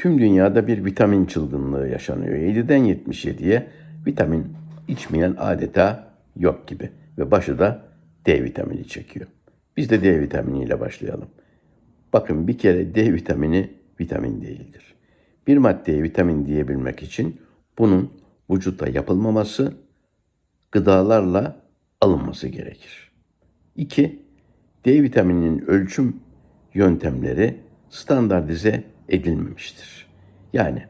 Tüm dünyada bir vitamin çılgınlığı yaşanıyor. 7'den 77'ye vitamin içmeyen adeta yok gibi. Ve başı da D vitamini çekiyor. Biz de D vitaminiyle başlayalım. Bakın bir kere D vitamini vitamin değildir. Bir maddeye vitamin diyebilmek için bunun vücutta yapılmaması, gıdalarla alınması gerekir. 2. D vitamininin ölçüm yöntemleri standartize edilmemiştir. Yani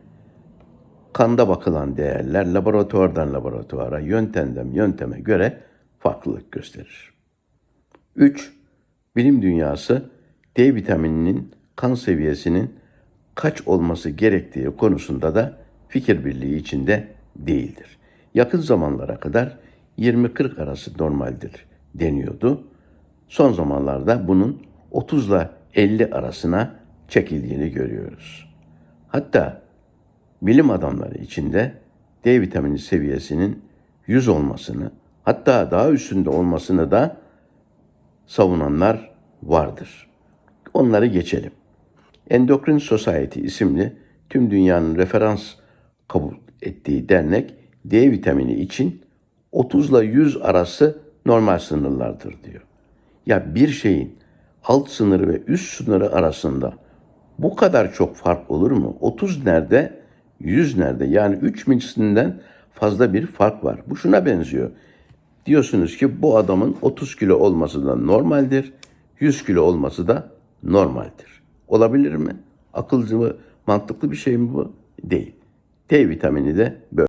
kanda bakılan değerler laboratuvardan laboratuvara, yöntemden yönteme göre farklılık gösterir. 3. Bilim dünyası D vitamininin kan seviyesinin kaç olması gerektiği konusunda da fikir birliği içinde değildir. Yakın zamanlara kadar 20-40 arası normaldir deniyordu. Son zamanlarda bunun 30 ile 50 arasına çekildiğini görüyoruz. Hatta bilim adamları içinde D vitamini seviyesinin 100 olmasını, hatta daha üstünde olmasını da savunanlar vardır. Onları geçelim. Endocrine Society isimli tüm dünyanın referans kabul ettiği dernek D vitamini için 30 ile 100 arası normal sınırlardır diyor. Ya bir şeyin alt sınırı ve üst sınırı arasında bu kadar çok fark olur mu? 30 nerede? 100 nerede? Yani 3 mislisinden fazla bir fark var. Bu şuna benziyor. Diyorsunuz ki bu adamın 30 kilo olması da normaldir. 100 kilo olması da normaldir. Olabilir mi? Akılcı mı, mantıklı bir şey mi bu? Değil. D vitamini de böyle.